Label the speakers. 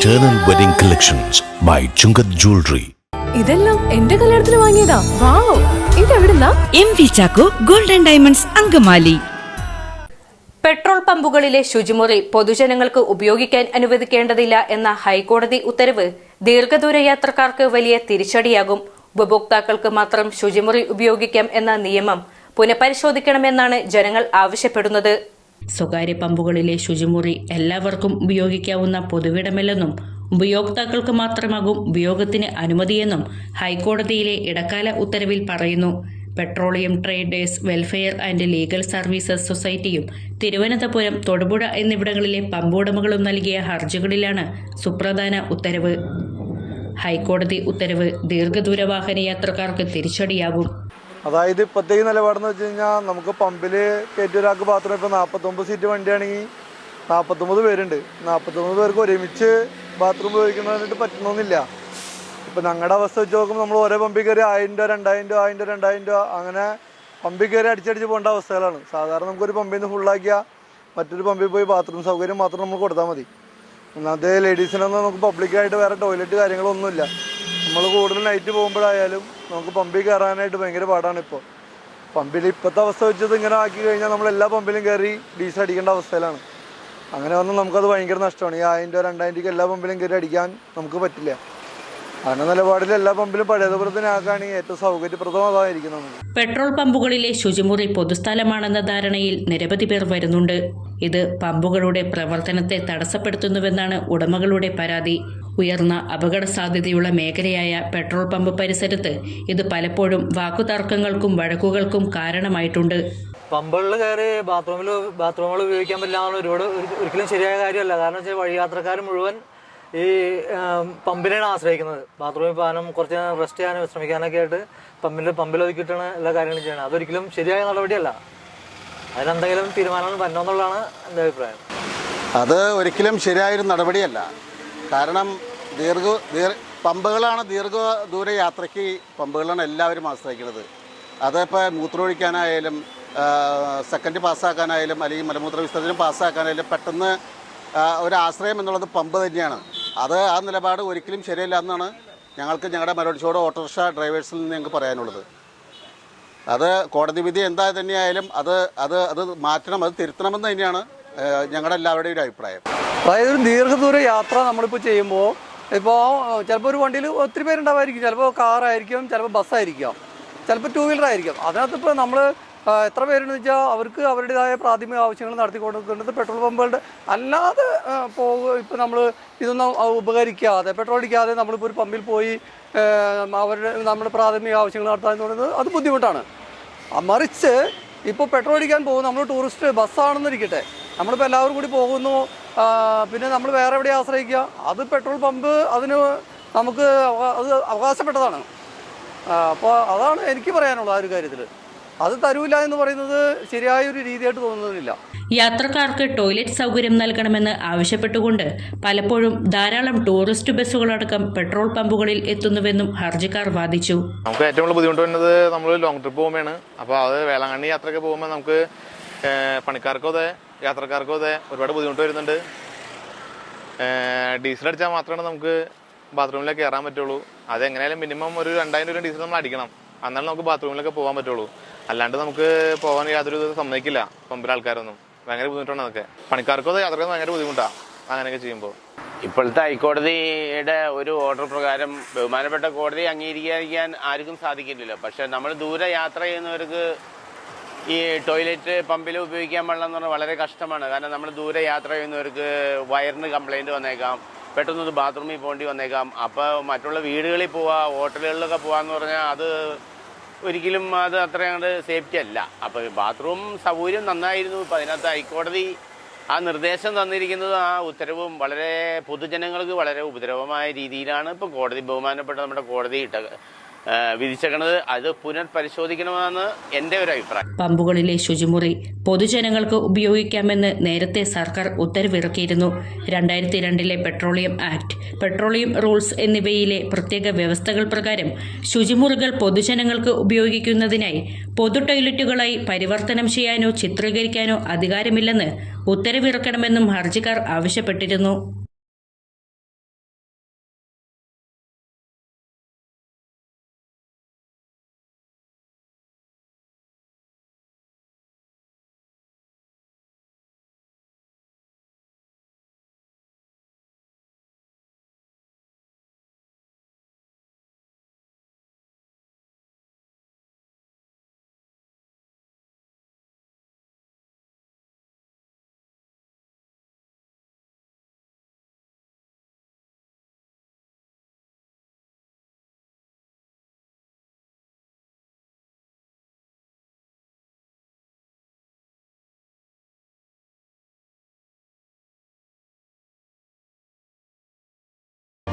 Speaker 1: Eternal Wedding Collections by Chungath Jewelry.
Speaker 2: ഇതെല്ലാം എന്റെ കല്യാണത്തിന് വാങ്ങിയതാ. Wow ഇതെവിടുന്നാ?
Speaker 3: M V Chacko golden diamonds Angamaly.
Speaker 4: Petrol പമ്പുകളിലെ ശുചിമുറി പൊതുജനങ്ങൾക്ക് ഉപയോഗിക്കാൻ അനുവദിക്കേണ്ടതില്ല എന്ന ഹൈക്കോടതി ഉത്തരവ് ദീർഘദൂര യാത്രക്കാർക്ക് വലിയ തിരിച്ചടിയാകും. ഉപഭോക്താക്കൾക്ക് മാത്രം ശുചിമുറി ഉപയോഗിക്കാം എന്ന നിയമം പുനഃപരിശോധിക്കണമെന്നാണ് ജനങ്ങൾ ആവശ്യപ്പെടുന്നത്. സ്വകാര്യ പമ്പുകളിലെ ശുചിമുറി എല്ലാവർക്കും ഉപയോഗിക്കാവുന്ന പൊതുവിടമല്ലെന്നും ഉപയോക്താക്കൾക്ക് മാത്രമാകും ഉപയോഗത്തിന് അനുമതിയെന്നും ഹൈക്കോടതിയിലെ ഇടക്കാല ഉത്തരവിൽ പറയുന്നു. Petroleum traders welfare and legal services സൊസൈറ്റിയും Thiruvananthapuram Thodupuzha എന്നിവിടങ്ങളിലെ പമ്പുടമകളും നൽകിയ ഹർജികളിലാണ് സുപ്രധാന ഉത്തരവ്. ഹൈക്കോടതി ഉത്തരവ് ദീർഘദൂര വാഹന യാത്രക്കാർക്ക് തിരിച്ചടിയാകും.
Speaker 5: അതായത് ഇപ്പോഴത്തേക്ക് നിലപാടെന്ന് വെച്ച് കഴിഞ്ഞാൽ നമുക്ക് പമ്പിൽ കയറ്റി ഒരാൾക്ക് ബാത്റൂം ഇപ്പോൾ നാൽപ്പത്തൊമ്പത് സീറ്റ് വണ്ടിയാണെങ്കിൽ നാൽപ്പത്തൊമ്പത് പേരുണ്ട്. നാൽപ്പത്തൊമ്പത് പേർക്ക് ഒരുമിച്ച് ബാത്റൂം ഉപയോഗിക്കുന്നതിനായിട്ട് പറ്റണമെന്നില്ല ഇപ്പം ഞങ്ങളുടെ അവസ്ഥ വെച്ച് നോക്കുമ്പോൾ നമ്മൾ ഓരോ പമ്പിൽ കയറി ആയിരം രൂപ രണ്ടായിരം രൂപ ആയിരം രൂപ രണ്ടായിരം രൂപ അങ്ങനെ പമ്പിൽ കയറി അടിച്ചടിച്ച് പോകേണ്ട അവസ്ഥകളാണ്. സാധാരണ നമുക്കൊരു പമ്പിൽ നിന്ന് ഫുള്ളാക്കിയാൽ മറ്റൊരു പമ്പിൽ പോയി ബാത്റൂം സൗകര്യം മാത്രം നമ്മൾ കൊടുത്താൽ മതി. ഒന്നാമത്തെ ലേഡീസിനൊന്നും നമുക്ക് പബ്ലിക്കായിട്ട് വേറെ ടോയ്ലറ്റ് കാര്യങ്ങളൊന്നുമില്ല. നമ്മൾ കൂടുതൽ നൈറ്റ് പോകുമ്പോഴായാലും നമുക്ക് പമ്പിൽ കയറാനായിട്ട് ഭയങ്കര പാടാണ് ഇപ്പോൾ പമ്പിൽ ഇപ്പോഴത്തെ അവസ്ഥ വെച്ചത് ഇങ്ങനെ ആക്കി കഴിഞ്ഞാൽ നമ്മൾ എല്ലാ പമ്പിലും കയറി ഡീസൽ അടിക്കേണ്ട അവസ്ഥയിലാണ്. അങ്ങനെ വന്നാൽ നമുക്കത് ഭയങ്കര നഷ്ടമാണ്. ഈ ആയിരം രൂപ രണ്ടായിരം രൂപയ്ക്ക് എല്ലാ പമ്പിലും കയറി അടിക്കാൻ നമുക്ക് പറ്റില്ല. എല്ലാ പമ്പിലും ഏറ്റവും
Speaker 4: പെട്രോൾ പമ്പുകളിലെ ശുചിമുറി പൊതുസ്ഥലമാണെന്ന ധാരണയിൽ നിരവധി പേർ വരുന്നുണ്ട്. ഇത് പമ്പുകളുടെ പ്രവർത്തനത്തെ തടസ്സപ്പെടുത്തുന്നുവെന്നാണ് ഉടമകളുടെ പരാതി. ഉയർന്ന അപകട സാധ്യതയുള്ള മേഖലയായ പെട്രോൾ പമ്പ് പരിസരത്ത് ഇത് പലപ്പോഴും വാക്കുതർക്കങ്ങൾക്കും വഴക്കുകൾക്കും കാരണമായിട്ടുണ്ട്.
Speaker 6: പമ്പുകളിൽ കയറി ബാത്റൂമിൽ ബാത്റൂമുകൾ ഉപയോഗിക്കാൻ പറ്റില്ല എന്നുള്ള ഒരുപാട് ഒരിക്കലും ശരിയായ കാര്യമല്ല. കാരണം വെച്ചാൽ വഴിയാത്രക്കാർ മുഴുവൻ ഈ പമ്പിനെയാണ് ആശ്രയിക്കുന്നത്. ബാത്റൂമിൽ പോകാനും കുറച്ച് നേരം റെസ്റ്റ് ചെയ്യാനും വിശ്രമിക്കാനൊക്കെ ആയിട്ട് പമ്പിൽ പമ്പിൽ ഒതുക്കിയിട്ടാണ് എല്ലാ കാര്യങ്ങളും ചെയ്യണത് അതൊരിക്കലും ശരിയായ നടപടിയല്ല. അതിനെന്തെങ്കിലും തീരുമാനങ്ങൾ വരണമെന്നുള്ളതാണ് എന്റെ അഭിപ്രായം.
Speaker 7: അത് ഒരിക്കലും ശരിയായൊരു നടപടിയല്ല. കാരണം ദീർഘ ദീർ പമ്പുകളാണ് ദീർഘ ദൂര യാത്രയ്ക്ക് പമ്പുകളാണ് എല്ലാവരും ആശ്രയിക്കുന്നത്. അതിപ്പോൾ മൂത്രമൊഴിക്കാനായാലും സെക്കൻഡ് പാസ്സാക്കാനായാലും അല്ലെങ്കിൽ മലമൂത്ര വിസർജനം പാസ്സാക്കാനായാലും പെട്ടെന്ന് ഒരു ആശ്രയം എന്നുള്ളത് പമ്പ് തന്നെയാണ്. അത് ആ നിലപാട് ഒരിക്കലും ശരിയല്ല എന്നാണ് ഞങ്ങൾക്ക് ഞങ്ങളുടെ മരോടിച്ചോട് ഓട്ടോറിക്ഷ ഡ്രൈവേഴ്സിൽ നിന്ന് ഞങ്ങൾക്ക് പറയാനുള്ളത്. അത് കോടതി വിധി എന്താ തന്നെയായാലും അത് അത് അത് മാറ്റണം അത് തിരുത്തണമെന്ന് തന്നെയാണ് ഞങ്ങളുടെ എല്ലാവരുടെയും ഒരു അഭിപ്രായം.
Speaker 8: അതായത് ഒരു ദീർഘദൂര യാത്ര നമ്മളിപ്പോൾ ചെയ്യുമ്പോൾ ഇപ്പോൾ ചിലപ്പോൾ ഒരു വണ്ടിയിൽ ഒത്തിരി പേരുണ്ടാവായിരിക്കും ചിലപ്പോൾ കാറായിരിക്കും ചിലപ്പോൾ ബസ്സായിരിക്കാം. ചിലപ്പോൾ ടൂ വീലർ ആയിരിക്കും. അതിനകത്ത് ഇപ്പോൾ നമ്മൾ എത്ര പേരുണ്ടെന്ന് വെച്ചാൽ അവർക്ക് അവരുടേതായ പ്രാഥമിക ആവശ്യങ്ങൾ നടത്തി കൊടുക്കേണ്ടത് പെട്രോൾ പമ്പുകളുടെ അല്ലാതെ പോകുക ഇപ്പോൾ നമ്മൾ ഇതൊന്നും ഉപകരിക്കാതെ പെട്രോൾ അടിക്കാതെ നമ്മളിപ്പോൾ ഒരു പമ്പിൽ പോയി അവരുടെ നമ്മുടെ പ്രാഥമിക ആവശ്യങ്ങൾ നടത്താൻ തുടങ്ങുന്നത് അത് ബുദ്ധിമുട്ടാണ്. മറിച്ച് ഇപ്പോൾ പെട്രോൾ അടിക്കാൻ പോകും നമ്മൾ ടൂറിസ്റ്റ് ബസ്സാണെന്നിരിക്കട്ടെ. നമ്മളിപ്പോൾ എല്ലാവരും കൂടി പോകുന്നു പിന്നെ നമ്മൾ വേറെ എവിടെ ആശ്രയിക്കുക? അത് പെട്രോൾ പമ്പ് അതിന് നമുക്ക് അത് അവകാശപ്പെട്ടതാണ്. അപ്പോൾ അതാണ് എനിക്ക് പറയാനുള്ളത് ആ ഒരു കാര്യത്തിൽ അത് തരൂല എന്ന് പറയുന്നത് ശരിയായ ഒരു രീതിയായിട്ട് തോന്നുന്നില്ല.
Speaker 4: യാത്രക്കാർക്ക് ടോയ്ലറ്റ് സൗകര്യം നൽകണമെന്ന് ആവശ്യപ്പെട്ടുകൊണ്ട് പലപ്പോഴും ധാരാളം ടൂറിസ്റ്റ് ബസ്സുകളടക്കം പെട്രോൾ പമ്പുകളിൽ എത്തുന്നുവെന്നും ഹർജിക്കാർ വാദിച്ചു.
Speaker 9: നമുക്ക് ഏറ്റവും കൂടുതൽ ബുദ്ധിമുട്ട് വരുന്നത് നമ്മൾ ലോങ് ട്രിപ്പ് പോകുമ്പോഴാണ്. അപ്പോൾ അത് വേളാങ്കണ്ണി യാത്രയൊക്കെ പോകുമ്പോൾ നമുക്ക് പണിക്കാർക്കും അതെ യാത്രക്കാർക്കും അതെ ഒരുപാട് ബുദ്ധിമുട്ട് വരുന്നുണ്ട്. ഡീസൽ അടിച്ചാൽ മാത്രമാണ് നമുക്ക് ബാത്റൂമിലേക്ക് കയറാൻ പറ്റുള്ളൂ. അതെങ്ങനെയായാലും മിനിമം ഒരു രണ്ടായിരം രൂപ ഡീസൽ നമ്മൾ അടിക്കണം. എന്നാലും നമുക്ക് ബാത്റൂമിലൊക്കെ പോകാൻ പറ്റുള്ളൂ. അല്ലാണ്ട് നമുക്ക് പോകാൻ യാതൊരു സമ്മതിക്കില്ല പമ്പിലെ ആൾക്കാരൊന്നും. ഭയങ്കര ബുദ്ധിമുട്ടാണ് അതൊക്കെ. പണിക്കാർക്കും അതെ യാത്രക്കാർ ഭയങ്കര ബുദ്ധിമുട്ടാണ് അങ്ങനെയൊക്കെ ചെയ്യുമ്പോൾ.
Speaker 10: ഇപ്പോഴത്തെ ഹൈക്കോടതിയുടെ ഒരു ഓർഡർ പ്രകാരം ബഹുമാനപ്പെട്ട കോടതി അംഗീകരിക്കാൻ ആർക്കും സാധിക്കില്ലല്ലോ പക്ഷെ നമ്മൾ ദൂരെ യാത്ര ചെയ്യുന്നവർക്ക് ഈ ടോയ്ലറ്റ് പമ്പിൽ ഉപയോഗിക്കാൻ പാടില്ല എന്ന് പറഞ്ഞാൽ വളരെ കഷ്ടമാണ്. കാരണം നമ്മൾ ദൂരെ യാത്ര ചെയ്യുന്നവർക്ക് വയറിന് കംപ്ലൈന്റ് വന്നേക്കാം. പെട്ടെന്ന് ഒരു ബാത്റൂമിൽ പോകേണ്ടി വന്നേക്കാം. അപ്പോൾ മറ്റുള്ള വീടുകളിൽ പോവുക ഹോട്ടലുകളിലൊക്കെ പോകാമെന്ന് പറഞ്ഞാൽ അത് ഒരിക്കലും അത് അത്ര അങ്ങോട്ട് സേഫ്റ്റി അല്ല. അപ്പോൾ ബാത്റൂം സൗകര്യം നന്നായിരുന്നു. ഇപ്പം അതിനകത്ത് ഹൈക്കോടതി ആ നിർദ്ദേശം തന്നിരിക്കുന്നത് ആ ഉത്തരവും വളരെ പൊതുജനങ്ങൾക്ക് വളരെ ഉപദ്രവമായ രീതിയിലാണ് ഇപ്പോൾ കോടതി ബഹുമാനപ്പെട്ട നമ്മുടെ കോടതി ഇട്ട ആ, വിധിച്ചേക്കണത് അത് പുനഃപരിശോധിക്കണമെന്നാണ് എന്റെ ഒരു അഭിപ്രായം.
Speaker 4: പമ്പുകളിലെ ശുചിമുറി പൊതുജനങ്ങൾക്ക് ഉപയോഗിക്കാമെന്ന് നേരത്തെ സർക്കാർ ഉത്തരവിറക്കിയിരുന്നു. രണ്ടായിരത്തി രണ്ടിലെ പെട്രോളിയം ആക്ട് പെട്രോളിയം റൂൾസ് എന്നിവയിലെ പ്രത്യേക വ്യവസ്ഥകൾ പ്രകാരം ശുചിമുറികൾ പൊതുജനങ്ങൾക്ക് ഉപയോഗിക്കുന്നതിനായി പൊതു ടോയ്ലറ്റുകളായി പരിവർത്തനം ചെയ്യാനോ ചിത്രീകരിക്കാനോ അധികാരമില്ലെന്ന് ഉത്തരവിറക്കണമെന്നും ഹർജിക്കാർ ആവശ്യപ്പെട്ടിരുന്നു.